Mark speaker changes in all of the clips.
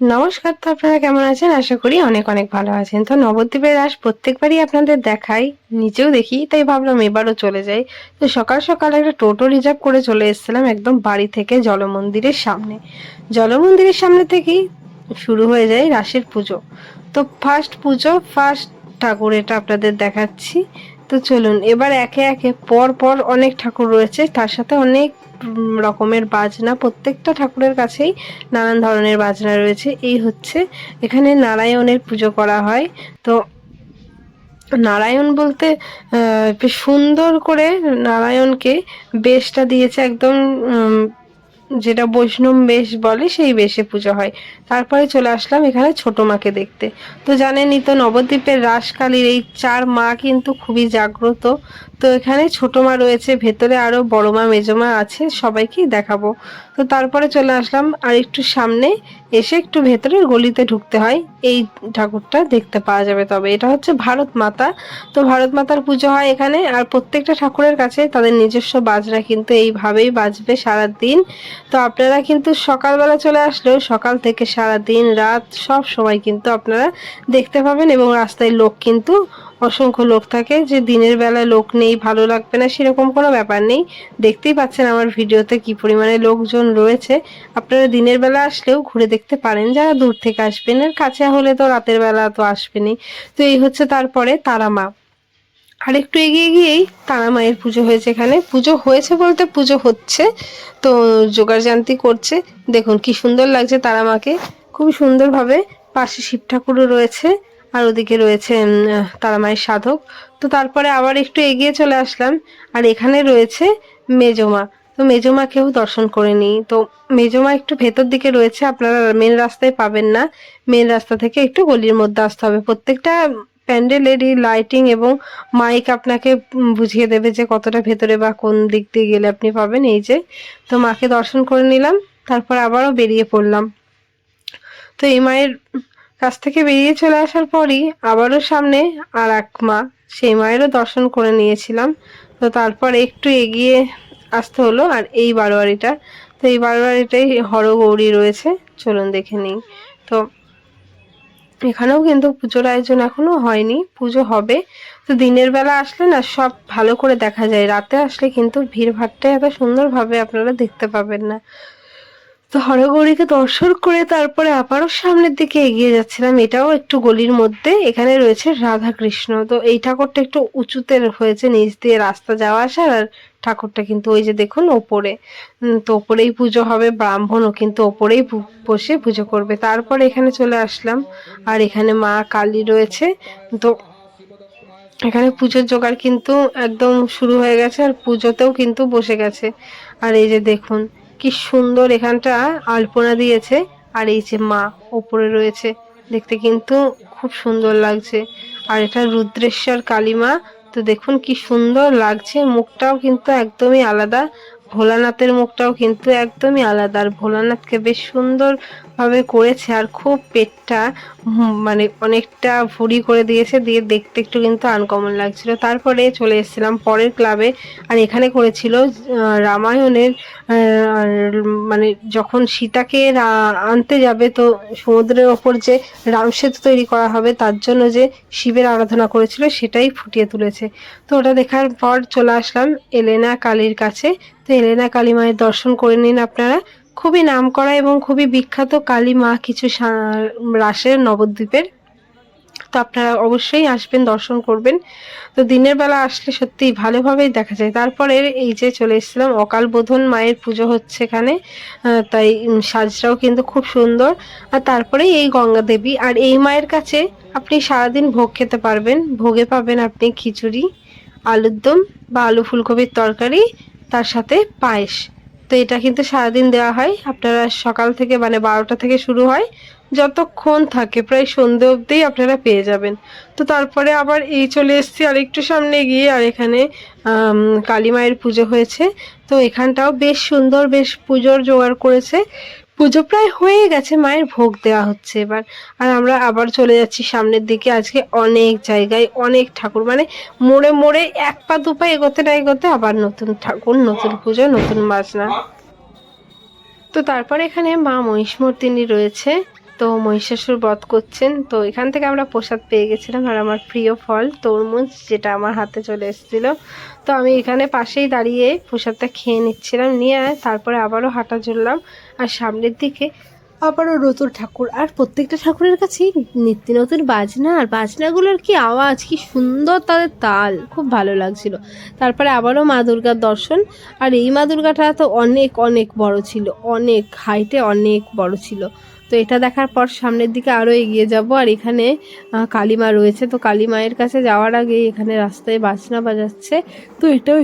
Speaker 1: নমস্কার তো আপনারা কেমন আছেন? আশা করি অনেক অনেক ভালো আছেন। তো নবদ্বীপের রাস প্রত্যেকবারই আপনাদের দেখাই, নিজেও দেখি, তাই ভাবলাম এবারও চলে যাই। তো সকাল সকাল একটা টোটো রিজার্ভ করে চলে এসেছিলাম একদম বাড়ি থেকে জলমন্দিরের সামনে। জলমন্দিরের সামনে থেকেই শুরু হয়ে যায় রাসের পুজো। তো ফার্স্ট পুজো ফার্স্ট ঠাকুর এটা আপনাদের দেখাচ্ছি। তো চলুন, এবার একে একে পর পর অনেক ঠাকুর রয়েছে। তার সাথে অনেক রকমের বাজনা। প্রত্যেকটা ঠাকুরের কাছেই নানান ধরনের বাজনা রয়েছে। এই হচ্ছে, এখানে নারায়ণের পুজো করা হয়। তো নারায়ণ বলতে সুন্দর করে নারায়ণকে বেশটা দিয়েছে, একদম যেটা বৈষ্ণব বেশ বলে, সেই বেশে পুজো হয়। তারপরে চলে আসলাম এখানে ছোট মাকে দেখতে। তো জানেনই তো, নবদ্বীপের রাসকালীর এই চার মা কিন্তু খুবই জাগ্রত। তো এখানে ছোট মা রয়েছে, ভেতরে আরও বড় মা মেজমা আছে, সবাইকেই দেখাবো। তো তারপরে চলে আসলাম আর একটু সামনে এসে একটু ভেতরের গলিতে ঢুকতে হয়। এই ঠাকুরটা দেখতে পাওয়া যাবে তবে। এটা হচ্ছে ভারত মাতা। তো ভারত মাতার পুজো হয় এখানে আর প্রত্যেকটা ঠাকুরের কাছে তাদের নিজস্ব বাজনা কিন্তু এইভাবেই বাজবে সারা দিন তো আপনারা কিন্তু সকালবেলা চলে আসলেও সকাল থেকে সারা দিন রাত সব সময় কিন্তু আপনারা দেখতে পাবেন এবং রাস্তায় লোক কিন্তু অসংখ্য লোক থাকে যে দিনের বেলা লোক নেই, ভালো লাগবে না, সেরকম কোনো ব্যাপার নেই। দেখতেই পাচ্ছেন আমার ভিডিওতে কি পরিমাণে লোকজন রয়েছে। আপনারা দিনের বেলা আসলেও ঘুরে দেখতে পারেন, যারা দূর থেকে আসবেন। আর কাছে হলে তো রাতের বেলা তো আসবেনই। তো এই হচ্ছে তারপরে তারা মা আর একটু এগিয়ে গিয়েই তারা মায়ের পুজো হয়েছে এখানে। পুজো হয়েছে বলতে পুজো হচ্ছে, তো যোগাড়যান্তি করছে। দেখুন কি সুন্দর লাগছে তারা মাকে খুবই সুন্দরভাবে পাশে শিব ঠাকুরও রয়েছে। আর ওদিকে রয়েছে উম, আহ, তারা মায়ের সাধক। তো তারপরে আবার একটু এগিয়ে চলে আসলাম। আর এখানে রয়েছে মেজমা। তো মেজমাকেও দর্শন করে নিই। তো মেজমা একটু ভেতর দিকে রয়েছে। আপনারা মেন রাস্তায় পাবেন না। মেন রাস্তা থেকে একটু গলির মধ্যে আসতে হবে। প্রত্যেকটা প্যান্ডেলেরই লাইটিং এবং মাইক আপনাকে বুঝিয়ে দেবে যে কতটা ভেতরে বা কোন দিক দিয়ে গেলে আপনি পাবেন। এই যে তো মাকে দর্শন করে নিলাম। তারপর আবারও বেরিয়ে পড়লাম। তো এই মায়ের কাছ থেকে বেরিয়ে চলে আসার পরই আবারও সামনে আর এক মা, সেই মায়েরও দর্শন করে নিয়েছিলাম। তো তারপর একটু এগিয়ে আসতে হলো আর এই বারোয়ারিটা। তো এই বারোয়ারিটাই হরগৌরী রয়েছে, চলুন দেখে নিই। তো এখানেও কিন্তু পুজোর আয়োজন এখনও হয়নি, পুজো হবে। তো দিনের বেলা আসলে না সব ভালো করে দেখা যায়, রাতে আসলে কিন্তু ভিড় ভাট্টা এত সুন্দরভাবে আপনারা দেখতে পাবেন না। তো হরগৌরীকে দর্শন করে তারপরে আবারও সামনের দিকে এগিয়ে যাচ্ছিলাম। এটাও একটু গলির মধ্যে। এখানে রয়েছে রাধা কৃষ্ণ তো এই ঠাকুরটা একটু উঁচুতে হয়েছে, নিচ দিয়ে রাস্তা যাওয়া আসার। আর ঠাকুরটা কিন্তু ওই যে দেখুন, ওপরে। তো ওপরেই পুজো হবে। ব্রাহ্মণও কিন্তু ওপরেই বসে পুজো করবে। তারপরে এখানে চলে আসলাম। আর এখানে মা কালী রয়েছে। তো এখানে পুজোর জোগাড় কিন্তু একদম শুরু হয়ে গেছে। আর পুজোতেও কিন্তু বসে গেছে। আর এই যে দেখুন কি সুন্দর এখানটা আলপনা দিয়েছে। আর এই যে মা ওপরে রয়েছে, দেখতে কিন্তু খুব সুন্দর লাগছে। আর এটা রুদ্রেশ্বর কালীমা, তো দেখুন কি সুন্দর লাগছে, মুখটাও কিন্তু একদমই আলাদা। ভোলানাথের মুখটাও কিন্তু একদমই আলাদা। আর ভোলানাথকে বেশ সুন্দর ভাবে করেছে আর খুব পেটটা মানে অনেকটা ভুড়ি করে দিয়েছে, দিয়ে দেখতে একটু কিন্তু আনকমন লাগছিল। তারপরে চলে এসেছিলাম পরের ক্লাবে আর এখানে করেছিল রামায়ণের মানে যখন সীতাকে আনতে যাবে তো সমুদ্রের ওপর যে রাম সেতু তৈরি করা হবে, তার জন্য যে শিবের আরাধনা করেছিল, সেটাই ফুটিয়ে তুলেছে। তো ওটা দেখার পর চলে আসলাম এলেনা কালীর কাছে। তো এলেনা কালী মায়ের দর্শন করে নিন আপনারা। খুবই নামকরা এবং খুবই বিখ্যাত কালী মা কিছু রাসের নবদ্বীপের। তো আপনারা অবশ্যই আসবেন, দর্শন করবেন। তো দিনের বেলা আসলে সত্যিই ভালোভাবেই দেখা যায়। তারপরে এই যে চলে এসেছিলাম, অকাল বোধন মায়ের পুজো হচ্ছে এখানে। তাই সাজটাও কিন্তু খুব সুন্দর। আর তারপরে এই গঙ্গা দেবী। আর এই মায়ের কাছে আপনি সারাদিন ভোগ খেতে পারবেন। ভোগে পাবেন আপনি খিচুড়ি আলুর দম বা আলু ফুলকপির তরকারি তার সাথে পায়েস। তো এটা কিন্তু সারাদিন দেওয়া হয়। আপনারা সকাল থেকে মানে বারোটা থেকে শুরু হয়। যতক্ষণ থাকে, প্রায় সন্ধে অবধিই আপনারা পেয়ে যাবেন। তো তারপরে আবার এই চলে এসছি আর একটু সামনে গিয়ে, আর এখানে কালী মায়ের পুজো হয়েছে। তো এখানটাও বেশ সুন্দর, বেশ পুজোর জোগাড় করেছে। পুজো প্রায় হয়ে গেছে, মায়ের ভোগ দেওয়া হচ্ছে এবার। আর আমরা আবার চলে যাচ্ছি সামনের দিকে, আজকে অনেক জায়গায় অনেক ঠাকুর মানে মোড়ে মোড়ে এক পা দু পা এগোতে না এগোতে আবার নতুন ঠাকুর, নতুন পুজো, নতুন বাজনা। তো তারপর এখানে মা মহিষমর্দিনী রয়েছে। তো মহিষাসুর বধ করছেন। তো এখান থেকে আমরা প্রসাদ পেয়ে গেছিলাম আর আমার প্রিয় ফল, তরমুজ, যেটা আমার হাতে চলে এসেছিল। তো আমি এখানে পাশেই দাঁড়িয়ে প্রসাদটা খেয়ে নিচ্ছিলাম, নিয়ে তারপরে আবারও হাঁটা চললাম। আর সামনের দিকে আবারও নতুন ঠাকুর। আর প্রত্যেকটা ঠাকুরের কাছেই নিত্য নতুন বাজনা। আর বাজনাগুলোর কি আওয়াজ, কি সুন্দর তাদের তাল। খুব ভালো লাগছিল। তারপরে আবারও মা দুর্গার দর্শন। আর এই মা দুর্গাটা তো অনেক অনেক বড় ছিল। অনেক হাইটে অনেক বড় ছিল। তো এটা দেখার পর সামনের দিকে আরও এগিয়ে যাব। আর এখানে কালীমা রয়েছে। তো কালী মায়ের কাছে যাওয়ার আগে এখানে রাস্তায় বাজনা বাজাচ্ছে। তো এটাও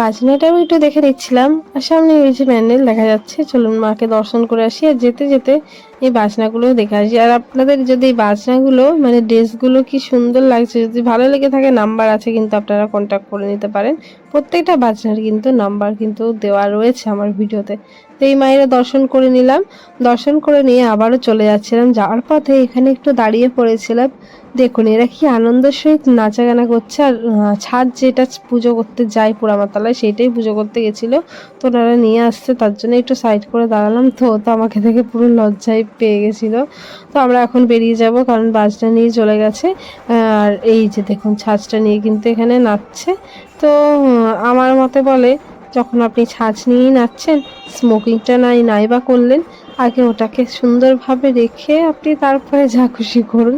Speaker 1: বাজনাটাও একটু দেখে দিচ্ছিলাম আর সামনে ওই যে প্যান্ডেল দেখা যাচ্ছে। চলুন মাকে দর্শন করে আসি। আর যেতে যেতে এই বাজনাগুলোও দেখে আসি। আর আপনাদের যদি এই বাজনাগুলো মানে ড্রেসগুলো কি সুন্দর লাগছে, যদি ভালো লেগে থাকে, নাম্বার আছে কিন্তু আপনারা কন্ট্যাক্ট করে নিতে পারেন। প্রত্যেকটা বাজনার কিন্তু নাম্বার কিন্তু দেওয়া রয়েছে আমার ভিডিওতে। তো এই মায়েরা দর্শন করে নিলাম। দর্শন করে নিয়ে আবারও চলে যাচ্ছিলাম। যাওয়ার পথে এখানে একটু দাঁড়িয়ে পড়েছিলাম। দেখুন, এরা কি আনন্দের সহিত নাচাগানা করছে। আর ছাদ যেটা পুজো করতে যায় পোড়ামাতালায়, সেইটাই পুজো করতে গেছিল। তো ওনারা নিয়ে আসছে, তার জন্য একটু সাইড করে দাঁড়ালাম। তো তো আমাকে দেখে পুরো লজ্জায় পেয়ে গেছিল। তো আমরা এখন বেরিয়ে যাব কারণ বাসটা নিয়ে চলে গেছে। আর এই যে দেখুন, ছাঁচটা নিয়ে কিন্তু এখানে নাচছে। তো আমার মতে বলে, যখন আপনি ছাঁচ নিয়েই নাচছেন স্মোকিংটা নাই নাই বা করলেন, আগে ওটাকে সুন্দরভাবে রেখে আপনি তারপরে যা খুশি করুন।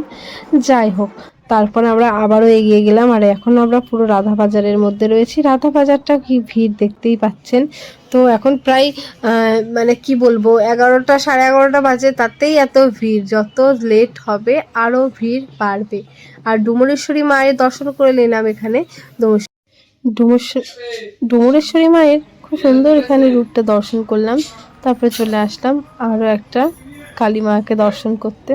Speaker 1: যাই হোক তারপর আমরা আবারও এগিয়ে গেলাম, আর এখন আমরা পুরো রাধা বাজারের মধ্যে রয়েছি। রাধা বাজারটা কি ভিড় দেখতেই পাচ্ছেন। তো এখন প্রায় মানে কি বলব, এগারোটা, সাড়ে এগারোটা বাজে, তাতেই এত ভিড়। যত লেট হবে আরও ভিড় বাড়বে। আর ডুমুরেশ্বরী মায়ের দর্শন করে নিলাম এখানে। ডুমুর ডুমুরেশ্বর মায়ের খুব সুন্দর এখানে রূপটা দর্শন করলাম। তারপরে চলে আসলাম আরও একটা কালী মাকে দর্শন করতে।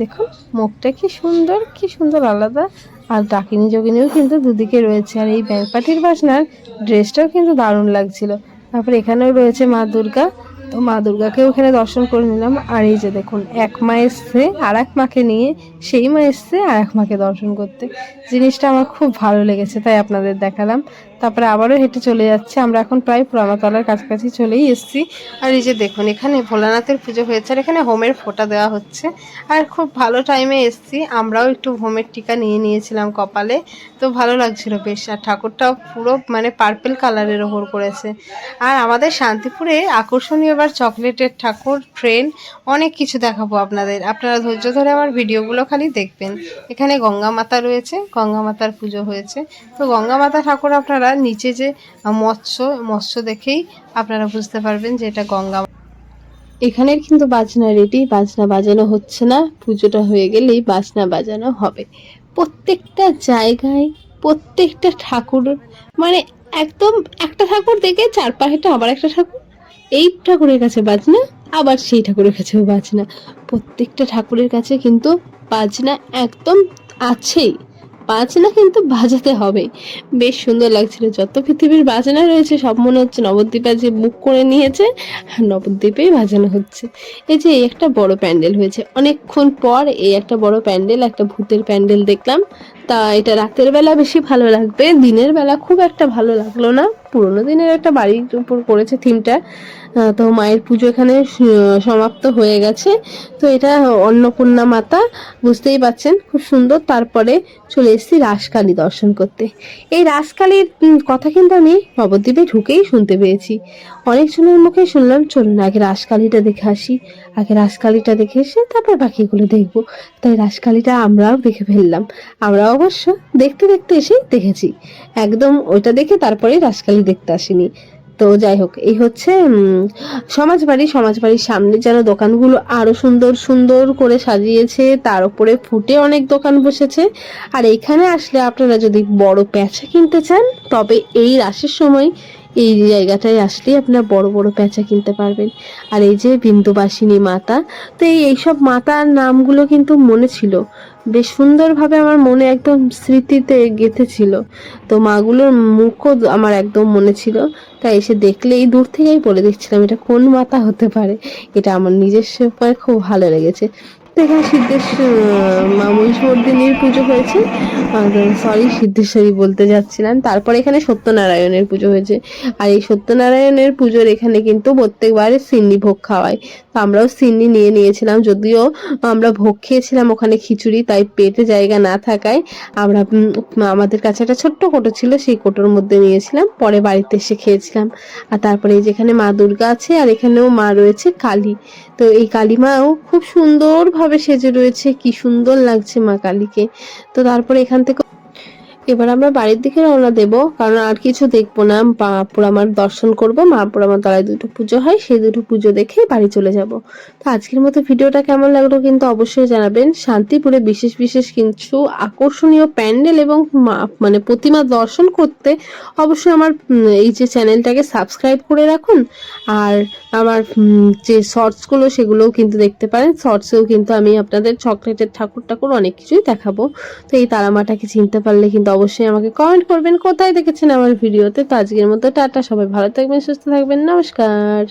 Speaker 1: দেখুন, মুখটা কি সুন্দর কি সুন্দর আলাদা। আর ডাকিনী যোগিনীও কিন্তু দুদিকে রয়েছে। আর এই ব্যাংপাটির বাসনার ড্রেসটাও কিন্তু দারুণ লাগছিল। তারপরে এখানেও রয়েছে মা দুর্গা। তো মা দুর্গাকেও এখানে দর্শন করে নিলাম। আর এই যে দেখুন, এক মা এসছে, আর এক মাকে নিয়ে সেই মা এসছে, আর এক মাকে দর্শন করতে। জিনিসটা আমার খুব ভালো লেগেছে, তাই আপনাদের দেখালাম। তারপরে আবারও হেঁটে চলে যাচ্ছে। আমরা এখন প্রায় পুরামাতলার কাছাকাছি চলেই এসেছি। আর এই যে দেখুন, এখানে ভোলানাথের পুজো হয়েছে আর এখানে হোমের ফোঁটা দেওয়া হচ্ছে। আর খুব ভালো টাইমে এসেছি। আমরাও একটু হোমের টিকা নিয়ে নিয়েছিলাম কপালে। তো ভালো লাগছিল বেশ। আর ঠাকুরটাও পুরো মানে পার্পেল কালারের ওপর করেছে। আর আমাদের শান্তিপুরে আকর্ষণীয় এবার চকলেটের ঠাকুর ট্রেন অনেক কিছু দেখাবো আপনাদের। আপনারা ধৈর্য ধরে আমার ভিডিওগুলো খালি দেখবেন। এখানে গঙ্গা মাতা রয়েছে, গঙ্গা মাতার পুজো হয়েছে। তো গঙ্গা মাতা ঠাকুর আপনারা নিচে যে মৎস্য মৎস্য দেখেই আপনারা বুঝতে পারবেন যে এটা গঙ্গা এখানের কিন্তু বাজনা রেডি বাজনা বাজানো হচ্ছে না। পুজোটা হয়ে গেলেই বাজনা বাজানো হবে। প্রত্যেকটা জায়গায় প্রত্যেকটা ঠাকুর মানে একদম একটা ঠাকুর দেখে চার পাশেটা আবার একটা ঠাকুর। এই ঠাকুরের কাছে বাজনা, আবার সেই ঠাকুরের কাছেও বাজনা। প্রত্যেকটা ঠাকুরের কাছে কিন্তু বাজনা একদম আছেই। বাজনা কিন্তু বাজাতে হবে। বেশ সুন্দর লাগছিল। যত পৃথিবীর বাজনা রয়েছে, সব মনে হচ্ছে নবদ্বীপে যে বুক করে নিয়েছে, আর নবদ্বীপেই বাজানো হচ্ছে। এই যে, এই একটা বড় প্যান্ডেল হয়েছে। অনেকক্ষণ পর এই একটা বড় প্যান্ডেল, একটা ভূতের প্যান্ডেল দেখলাম। তা, এটা রাতের বেলা বেশি ভালো লাগবে, দিনের বেলা খুব একটা ভালো লাগল না। পুরোনো দিনের একটা বাড়ির উপর করেছে থিমটা। তো মায়ের পুজো এখানে সমাপ্ত হয়ে গেছে। তো এটা অন্নপূর্ণা মাতা, বুঝতেই পাচ্ছেন, খুব সুন্দর। তারপরে চলে এসেছি রাসকালী দর্শন করতে। এই রাসকালীর কথা কিন্তু আমি নবদ্বীপে ঢুকেই শুনতে পেয়েছি। অনেকজনের মুখে শুনলাম চলুন আগে রাসকালীটা দেখে আসি। আগে রাসকালীটা দেখে এসে তারপর বাকিগুলো দেখব। তাই রাসকালীটা আমরাও দেখে ফেললাম। আমরা অবশ্য দেখতে দেখতে এসেই দেখেছি। একদম ওইটা দেখে তারপরে রাসকালী দেখতে আসিনি। তো যাই হোক এই হচ্ছে উম, সমাজবাড়ি। সমাজবাড়ির সামনে যেন দোকানগুলো আরও সুন্দর সুন্দর করে সাজিয়েছে তার উপরে ফুটে অনেক দোকান বসেছে। আর এখানে আসলে আপনারা যদি বড় প্যাঁচা কিনতে চান তবে এই রাসের সময় এই জায়গাটায় আসলেই আপনার বড় বড় প্যাঁচা কিনতে পারবেন। আর এই যে বিন্দুবাসিনী মাতা, তো এই এইসব মাতার নামগুলো কিন্তু মনে ছিল। বেশ সুন্দরভাবে আমার মনে একদম স্মৃতিতে গেঁথেছিল। তো মাগুলোর মুখও আমার একদম মনে ছিল। তাই এসে দেখলেই দূর থেকেই বলে দিচ্ছিলাম, এটা কোন মাতা হতে পারে? এটা আমার নিজস্ব উপায় খুব ভালো লেগেছে। তো এখানে সিদ্ধেশ্বর মহিষমর্দিনীর পুজো হয়েছে। আর সরি সিদ্ধেশ্বরী বলতে যাচ্ছিলাম তারপর এখানে সত্যনারায়ণের পুজো হয়েছে। আর এই সত্যনারায়ণের পুজোর এখানে কিন্তু প্রত্যেকবারে সিন্নি ভোগ খাওয়ায়। তো আমরাও সিন্নি নিয়ে নিয়েছিলাম। যদিও আমরা ভোগ খেয়েছিলাম ওখানে খিচুড়ি, তাই পেটে জায়গা না থাকায় আমরা আমাদের কাছে একটা ছোট্ট কোটো ছিল, সেই কোটোর মধ্যে নিয়েছিলাম। পরে বাড়িতে এসে খেয়েছিলাম। আর তারপরে যেখানে মা দুর্গা আছে, আর এখানেও মা রয়েছে কালী। তো এই কালীমাও খুব সুন্দরভাবে সেজে রয়েছে, কি সুন্দর লাগছে মা কালীকে। তো তারপরে এখান থেকে এবার আমরা বাড়ির দিকে রওনা দেব, কারণ আর কিছু দেখব না। মা আমার দর্শন করব মা আমার তলায় দুটো পুজো হয়, সেই দুটো পুজো দেখে বাড়ি চলে যাব। তো আজকের মতো ভিডিওটা কেমন লাগল কিন্তু অবশ্যই জানাবেন। শান্তিপুরে বিশেষ বিশেষ কিছু আকর্ষণীয় প্যান্ডেল এবং মানে প্রতিমা দর্শন করতে অবশ্যই আমার এই যে চ্যানেলটাকে সাবস্ক্রাইব করে রাখুন। আর আমার যে শর্টসগুলো সেগুলোও কিন্তু দেখতে পারেন। শর্টসেও কিন্তু আমি আপনাদের চকলেটের ঠাকুর ঠাকুর অনেক কিছুই দেখাবো। তো এই তারামাটাকে চিনতে পারলে কিন্তু অবশ্যই আমাকে কমেন্ট করবেন কোথায় দেখেছেন আমার ভিডিওতে তো আজকের মতো টাটা, সবাই ভালো থাকবেন, সুস্থ থাকবেন, নমস্কার।